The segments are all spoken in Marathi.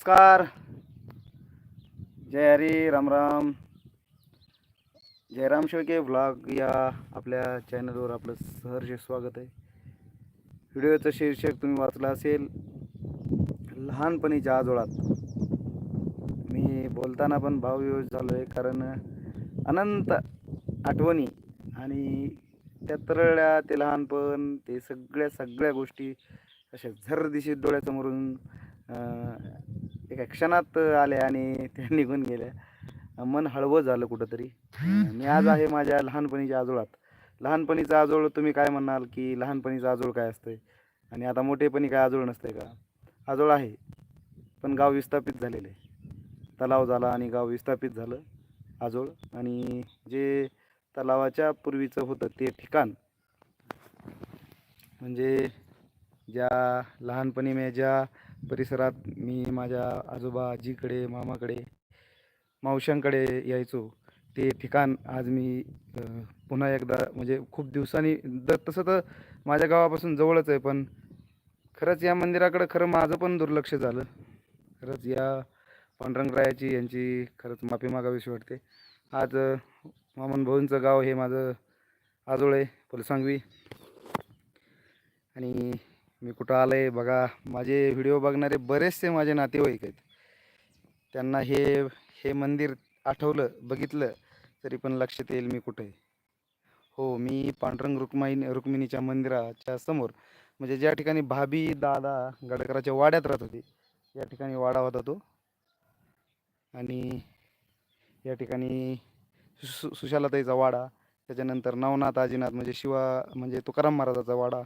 नमस्कार. जय हरी रामराम जयराम शेळके व्लॉग या आपल्या चॅनलवर आपलं सहर्ष स्वागत आहे. व्हिडिओचं शीर्षक तुम्ही वाचलं असेल लहानपणीच्या आजोळात. मी बोलताना पण भावविवश झालो आहे कारण अनंत आठवणी आणि त्या तरळ्या ते लहानपण ते सगळ्या सगळ्या गोष्टी अशा झर दिशी डोळ्यासमोरून एका क्षणात आल्या आणि त्या निघून गेल्या मन हळवं झालं कुठंतरी. मी आज आहे माझ्या लहानपणीच्या आजोळात. लहानपणीचं आजोळ तुम्ही काय म्हणाल की लहानपणीचं आजोळ काय असतंय? आणि आता मोठेपणी काय आजोळ नसतंय का? आजोळ आहे पण गाव विस्थापित झालेलं आहे. तलाव झाला आणि गाव विस्थापित झालं आजोळ. आणि जे तलावाच्या पूर्वीचं होतं ते ठिकाण म्हणजे ज्या लहानपणी मी ज्या परिसरात मी माझ्या आजोबा आजीकडे मामाकडे मावशांकडे यायचो. ते ठिकाण आज मी पुन्हा एकदा म्हणजे खूप दिवसांनी द तसं तर माझ्या गावापासून जवळच आहे पण खरंच या मंदिराकडं खरं माझं पण दुर्लक्ष झालं. खरंच या पांडुरंगरायाची यांची खरंच माफी मागावीशी वाटते. आज मामन भाऊंचं गाव हे माझं आजोळे आहे फुलसांगवी. आणि मी कुठं आलं आहे बघा. माझे व्हिडिओ बघणारे बरेचसे माझे नातेवाईक आहेत. त्यांना हे हे मंदिर आठवलं बघितलं तरी पण लक्षात येईल मी कुठे हो मी पांडुरंग रुक्माई रुक्मिणीच्या मंदिराच्या समोर. म्हणजे ज्या ठिकाणी भाभी दादा गडकराच्या वाड्यात राहत होते या ठिकाणी वाडा होता तो. आणि या ठिकाणी सु सुशालाताईचा वाडा त्याच्यानंतर नवनाथ आजीनाथ म्हणजे शिवा म्हणजे तुकाराम महाराजाचा वाडा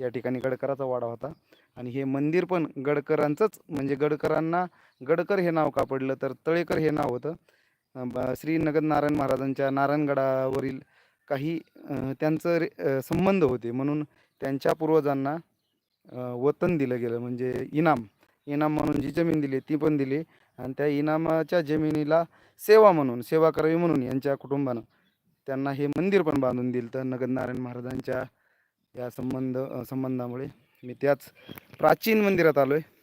या ठिकाणी गडकराचा वाडा होता. आणि हे मंदिर पण गडकरांचंच म्हणजे गडकरांना गडकर हे नाव का पडलं तर तळेकर हे नाव होतं. ब- श्री नगदनारायण महाराजांच्या नारायणगडावरील काही त्यांचं रे- संबंध होते. म्हणून त्यांच्या पूर्वजांना वतन दिलं गेलं म्हणजे इनाम. इनाम म्हणून जी जमीन दिली ती पण दिली. आणि त्या इनामाच्या जमिनीला सेवा म्हणून सेवा करावी म्हणून यांच्या कुटुंबानं त्यांना हे मंदिर पण बांधून दिलं तर नगदनारायण महाराजांच्या या संबंध संबंधामुळे मी त्याच प्राचीन मंदिरात आलो आहे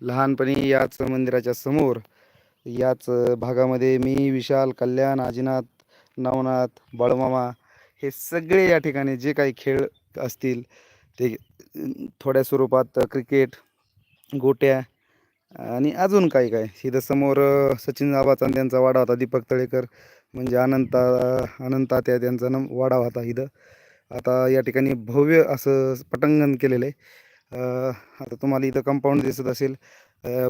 लहानपणी याच मंदिराच्या समोर याच भागामध्ये मी विशाल कल्याण आजीनाथ नवनाथ बळमामा हे सगळे या ठिकाणी जे काही खेळ असतील ते थोड्या स्वरूपात क्रिकेट गोट्या आणि अजून काय काय? इथं समोर सचिन आबाचा त्यांचा वाडा होता दीपक तळेकर. म्हणजे अनंता अनंतात्या त्यांचा न वाडा होता इथं. आता या ठिकाणी भव्य असं पटांगण केलेलं आहे. आता तुम्हाला इथं कंपाऊंड दिसत असेल.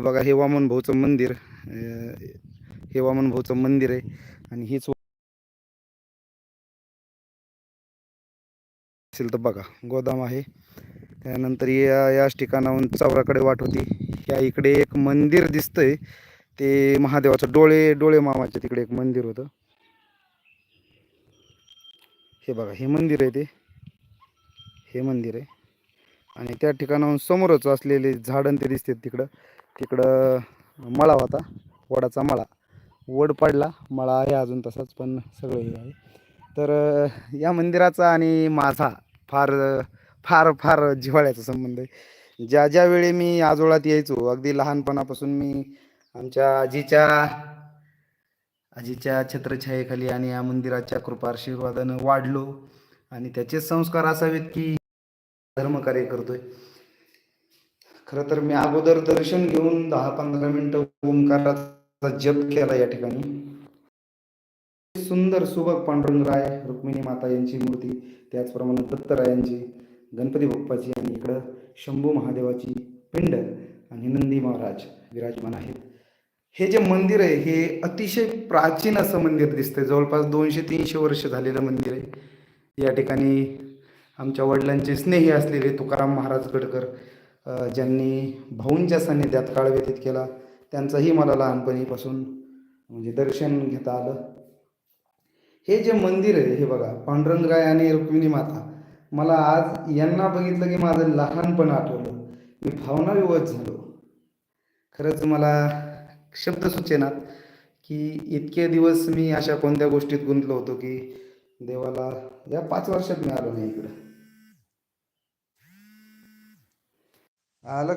बघा हे वामन भाऊचं मंदिर. हे वामन भाऊचं मंदिर आहे. आणि हीच असेल तर बघा गोदाम आहे. त्यानंतर या याच ठिकाणाहून चौराकडे वाट होती. या इकडे एक मंदिर दिसतंय. ते महादेवाचं डोळे डोळे मामाचे तिकडे एक मंदिर होतं. हे बघा हे मंदिर आहे ते. हे मंदिर आहे. आणि त्या ठिकाणाहून समोरच असलेले झाडं ते दिसतात तिकडं. तिकडं मळा होता वडाचा मळा. वड पडला मळा आहे अजून तसाच पण सगळं हे आहे. तर या मंदिराचा आणि माझा फार फार फार जिव्हाळ्याचा संबंध आहे. ज्या ज्या वेळी मी आजोळात यायचो अगदी लहानपणापासून मी आमच्या आजीच्या आजीच्या छत्रछायेखाली आणि या मंदिराच्या कृपा आशीर्वादानं वाढलो आणि त्याचे संस्कार असावेत की धर्मकार्य करतोय. खरं तर मी अगोदर दर्शन घेऊन दहा पंधरा मिनिटं ओंकाराचा जप केला या ठिकाणी. सुंदर सुबक पांडुरंगराय रुक्मिणी माता यांची मूर्ती त्याचप्रमाणे दत्तरायांची गणपती बाप्पाची आणि इकडं शंभू महादेवाची पिंड आणि नंदी महाराज विराजमान आहेत. हे जे मंदिर आहे हे अतिशय प्राचीन असं मंदिर दिसतंय. जवळपास दोनशे तीनशे वर्ष झालेलं मंदिर आहे. या ठिकाणी आमच्या वडिलांचे स्नेही असलेले तुकाराम महाराज गडकर ज्यांनी भाऊंच्या सान्निध्यात काळ व्यतीत केला त्यांचंही मला लहानपणीपासून म्हणजे दर्शन घेता आलं. हे जे मंदिर आहे हे बघा पांडुरंगराय आणि रुक्मिणी माता मला आज यांना बघितलं की माझं लहानपण आठवलं. मी भावना विवश झालो. खरंच मला शब्द सुचेनात की इतके दिवस मी अशा कोणत्या गोष्टीत गुंतलो होतो की देवाला या पाच वर्षात मिळालो नाही इकडं. आलं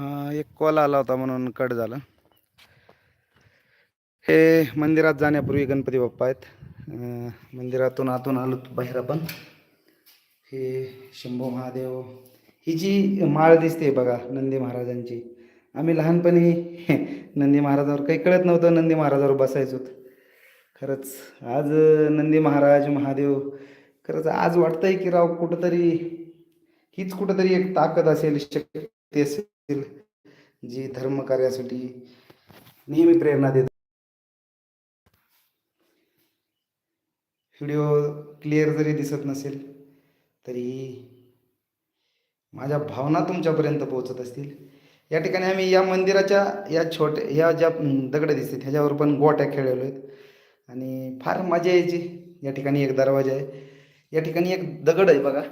एक कॉल आला होता म्हणून कट झालं. हे मंदिरात जाण्यापूर्वी गणपती बाप्पा आहेत. मंदिरातून आतून आलो बाहेर आपण. हे शंभू महादेव ही जी माळ दिसते बघा नंदी महाराजांची. आम्ही लहानपणी नंदी महाराजावर काही कळत नव्हतं नंदी महाराजावर बसायचो. खरंच आज नंदी महाराज महादेव खरंच आज वाटतंय की राव कुठंतरी हीच कुठंतरी एक ताकद असेल शक्ती असेल. जी धर्म कार्यासाठी नेहमी प्रेरणा देत व्हिडिओ क्लिअर जरी दिसत नसेल तरी माझ्या भावना तुमच्यापर्यंत पोहोचत असतील. या ठिकाणी आम्ही या मंदिराच्या या छोट्या ह्या ज्या दगड दिसतात ह्याच्यावर पण गोट्या खेळलेलो आहेत. आणि फार मजा यायची. या ठिकाणी एक दरवाजा आहे. या ठिकाणी एक दगड आहे बघा.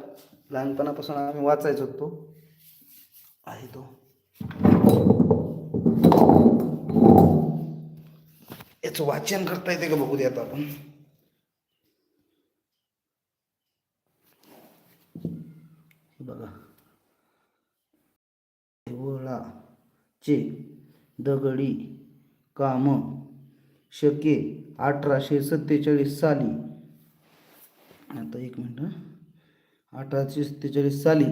लहानपणापासून आम्ही वाचायचो तो. आहे तो. याचं वाचन करता येते का बघू दे आता आपण? बघा. देवळाचे दगडी काम शके अठराशे सत्तेचाळीस साली. आता एक मिनिट अठराशे सत्तेचाळीस साली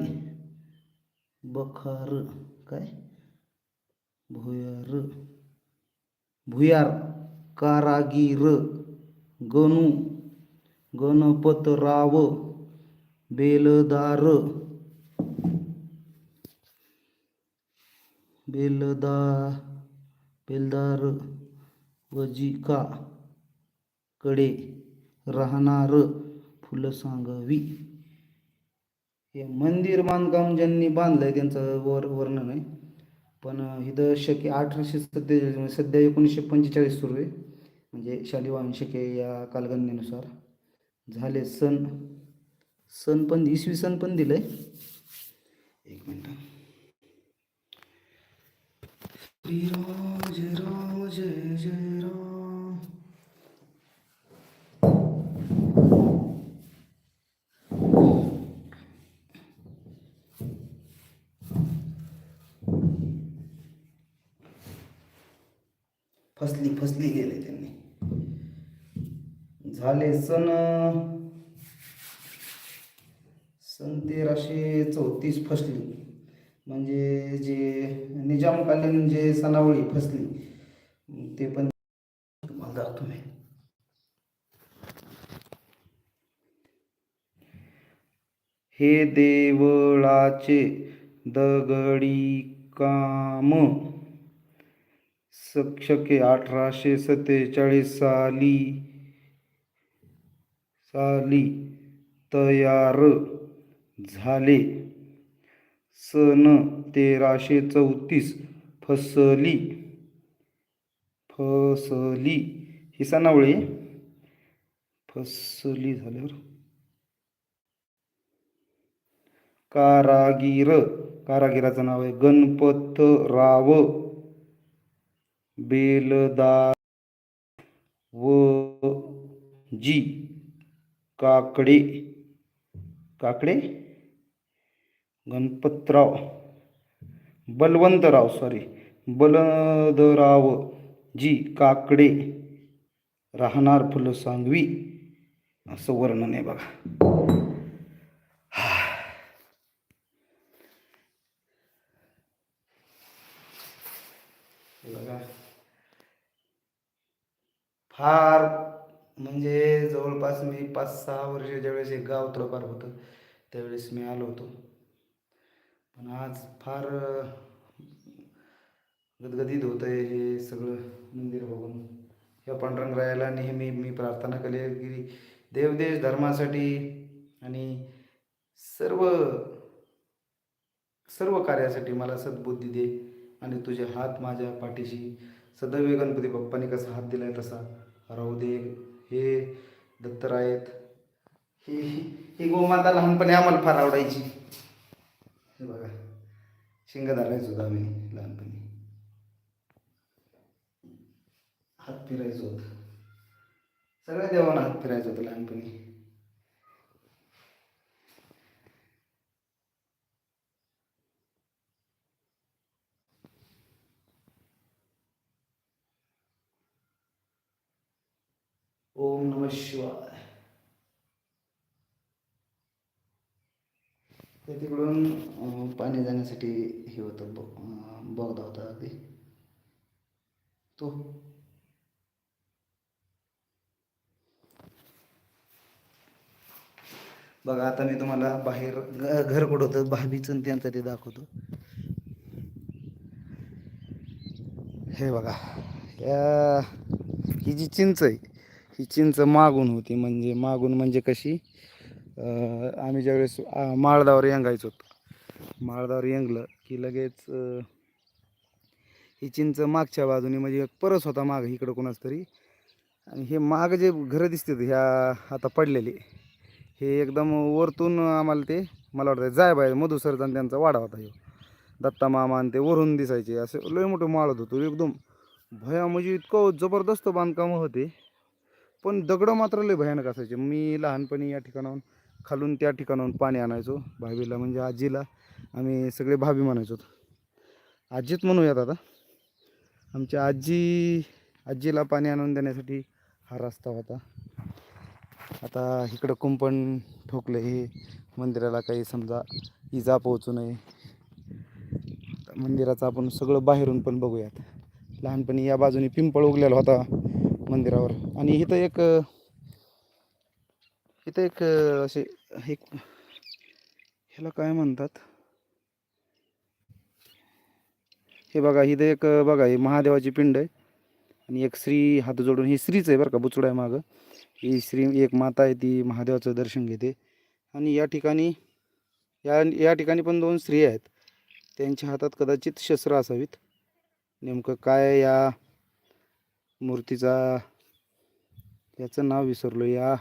बखार काय? भुयार भुयार कारागीर गणू गणपतराव बेलदार बेलदा बेलदार वजिका कडे राहणार फुलसांगवी हे मंदिर बांधकाम ज्यांनी बांधलंय त्यांचं वर वर्णन आहे. पण इथं शके अठराशे सत्तेचाळीस म्हणजे सध्या एकोणीसशे पंचेचाळीस सुरू आहे. म्हणजे शालिवाहन शके या कालगणनेनुसार झाले सण. सण पण इसवी सण पण दिलंय. एक मिनिट. श्रीराम जय राम जय जय राम. फसली फसली गेले त्यांनी. झाले सन सन तेराशे चौतीस फसली. म्हणजे जे निजामकालीन जे सणावळी फसली ते पण तुम्हाला दाखवतो मी. हे देवळाचे दगडी काम शके अठराशे सत्तेचाळीस साली साली तयार झाले. सन तेराशे चौतीस फसली फसली. ही सणावळी फसली झाल्यावर? कारागीर कारागिराचं नाव आहे. Ganpatrao Beldar V G Kakade Kakade? Ganpatrao Balwantrao sorry Baldarao G Kakade राहणार फुलसांगवी असं वर्णन आहे बघा हे बघा फार म्हणजे जवळपास मी पाच सहा वर्ष ज्यावेळेस एक गाव थोडंफार होतं त्यावेळेस मी आलो होतो. पण आज फार गदगदीत होतं आहे हे सगळं मंदिर बघून. या पांडुरंगरायाला नेहमी मी प्रार्थना केली की देवदेश धर्मासाठी आणि सर्व सर्व कार्यासाठी मला सद्बुद्धी दे आणि तुझे हात माझ्या पाठीशी. सदैव गणपती बाप्पाने कसा हात दिला आहे तसा राहू दे. हे दत्तर आहेत. ही ही गोमाता लहानपणी आम्हाला फार आवडायची. हे बघा. शिंग धरायचो आम्ही लहानपणी. हात फिरायचो होत. सगळ्या देवांना हात फिरायचो होतं लहानपणी. ओम नम शिवाय. ते तिकडून पाणी जाण्यासाठी हे होतं ब बोगदा होता ते तो. बघा आता मी तुम्हाला बाहेर घर कुठं होतं? भाभीचं त्यांचं ते दाखवतो. हे बघा या ही जी चिंच आहे ही चिंच मागून होती. म्हणजे मागून म्हणजे कशी? आम्ही ज्यावेळेस माळदावर यंगायचो माळदावर यंगलं की लगेच ही चिंच मागच्या बाजूने म्हणजे एक परस होता माग इकडं कोणाच तरी. आणि हे माग जे घरं दिसतात ह्या आता पडलेली हे एकदम वरतून आम्हाला ते मला वाटतं जाय बाय मधुसरचा त्यांचा वाडा होता हे दत्ता मामा आणि ते वरून दिसायचे. असे लय मोठं माळत होतो एकदम भया म्हणजे इतकं जबरदस्त बांधकाम होते. पण दगडं मात्र लय भयानक असायचे. मी लहानपणी या ठिकाणाहून खालून त्या ठिकाणाहून पाणी आणायचो भाभीला म्हणजे आजीला. आम्ही सगळे भाभी म्हणायचो. आजीच म्हणूयात आता. आमच्या आजी आजीला पाणी आणून देण्यासाठी हा रस्ता होता. आता इकडं कुंपण ठोकलं हे मंदिराला काही समजा इजा पोहोचू नये. मंदिराचं आपण सगळं बाहेरून पण बघूयात. लहानपणी या बाजूने पिंपळ उगलेला होता मंदिरावर. आणि इथं एक इथं एक असे एक ह्याला काय म्हणतात? हे बघा इथं एक बघा ही महादेवाची पिंड आहे. आणि एक श्री हात जोडून ही श्रीच आहे बरं का बुचुड आहे मागं. ही श्री एक माता आहे ती महादेवाचं दर्शन घेते. आणि या ठिकाणी या या ठिकाणी पण दोन स्त्रिया आहेत. त्यांच्या हातात कदाचित शस्त्र असावीत. नेमकं काय या मूर्तीचा याचं नाव विसरलो. या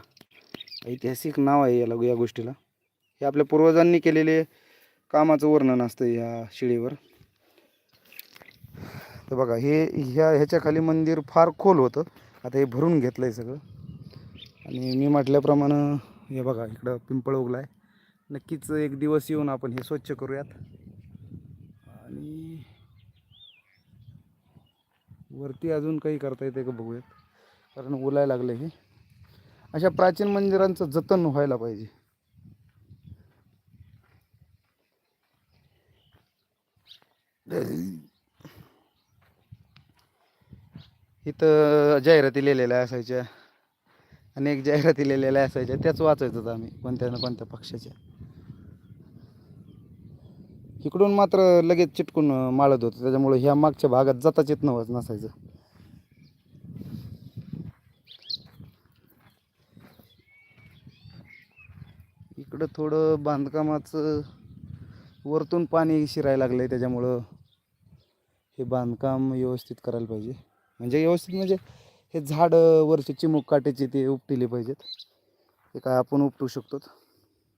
ऐतिहासिक नाव आहे याला या गोष्टीला. हे आपल्या पूर्वजांनी केलेले कामाचं वर्णन असतं या शिळेवर. तर बघा हे ह्या ह्याच्या खाली मंदिर फार खोल होतं. आता हे भरून घेतलं आहे सगळं. आणि मी म्हटल्याप्रमाणे हे बघा इकडं पिंपळ उगला आहे नक्कीच एक दिवस येऊन आपण हे स्वच्छ करूयात. आणि वरती अजून काही करता येते का बघूयात? कारण उलाय लागलं हे. अशा प्राचीन मंदिरांचं जतन व्हायला पाहिजे. इथं जाहिराती लिहिलेल्या असायच्या. अनेक जाहिराती लिहिलेल्या असायच्या. त्याच वाचायचो होतं आम्ही कोणत्या ना कोणत्या पक्षाच्या. इकडून मात्र लगेच चिटकून माळत होतं. त्याच्यामुळे ह्या मागच्या भागात जाताच येत नव्हतं नसायचं. इकडं थोडं बांधकामाचं वरतून पाणी शिरायला लागलं आहे त्याच्यामुळं हे बांधकाम व्यवस्थित करायला पाहिजे. म्हणजे व्यवस्थित म्हणजे हे झाडं वरचे चिमुक काट्याचे ते उपटिले पाहिजेत. ते काय आपण उपटू शकतो